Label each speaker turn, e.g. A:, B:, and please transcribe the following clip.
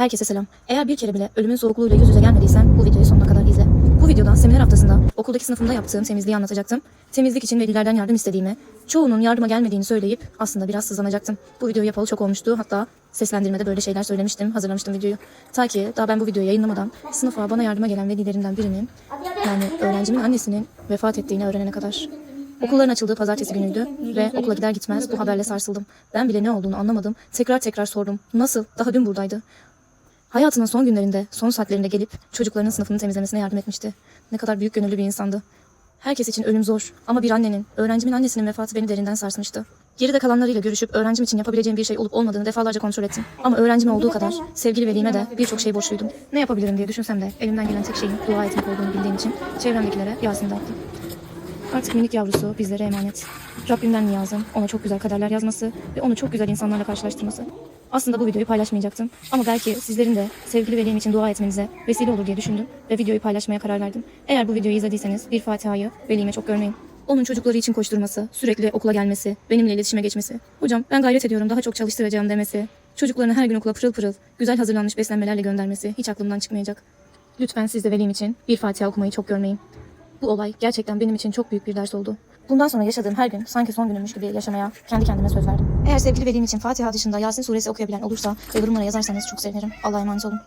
A: Herkese selam. Eğer bir kere bile ölümün soğukluğuyla yüz yüze gelmediysen bu videoyu sonuna kadar izle. Bu videoda seminer haftasında okuldaki sınıfımda yaptığım temizliği anlatacaktım. Temizlik için velilerden yardım istediğimi, çoğunun yardıma gelmediğini söyleyip aslında biraz sızlanacaktım. Bu videoyu yapalı çok olmuştu. Hatta seslendirmede böyle şeyler söylemiştim, hazırlamıştım videoyu. Ta ki daha ben bu videoyu yayınlamadan sınıfa bana yardıma gelen velilerinden birinin yani öğrencimin annesinin vefat ettiğini öğrenene kadar. Okulların açıldığı pazartesi günüydü ve okula gider gitmez bu haberle sarsıldım. Ben bile ne olduğunu anlamadım. Tekrar tekrar sordum. Nasıl? Daha dün buradaydı. Hayatının son günlerinde, son saatlerinde gelip çocuklarının sınıfını temizlemesine yardım etmişti. Ne kadar büyük gönüllü bir insandı. Herkes için ölüm zor ama bir annenin, öğrencimin annesinin vefatı beni derinden sarsmıştı. Geride kalanlarıyla görüşüp öğrencim için yapabileceğim bir şey olup olmadığını defalarca kontrol ettim. Ama öğrencime olduğu kadar sevgili velime de birçok şey borçluydum. Ne yapabilirim diye düşünsem de elimden gelen tek şeyin dua etmek olduğunu bildiğim için çevremdekilere Yasin dağıttım. Artık minik yavrusu bizlere emanet. Rabbimden niyazım ona çok güzel kaderler yazması ve onu çok güzel insanlarla karşılaştırması. Aslında bu videoyu paylaşmayacaktım ama belki sizlerin de sevgili velim için dua etmenize vesile olur diye düşündüm ve videoyu paylaşmaya karar verdim. Eğer bu videoyu izlediyseniz bir Fatiha'yı velime çok görmeyin. Onun çocukları için koşturması, sürekli okula gelmesi, benimle iletişime geçmesi. Hocam ben gayret ediyorum daha çok çalıştıracağım demesi. Çocuklarını her gün okula pırıl pırıl, güzel hazırlanmış beslenmelerle göndermesi hiç aklımdan çıkmayacak. Lütfen siz de velim için bir Fatiha okumayı çok görmeyin. Bu olay gerçekten benim için çok büyük bir ders oldu. Bundan sonra yaşadığım her gün sanki son günümmüş gibi yaşamaya kendi kendime söz verdim. Eğer sevgili velim için Fatiha dışında Yasin suresi okuyabilen olursa ve yorumlara yazarsanız çok sevinirim. Allah'a emanet olun.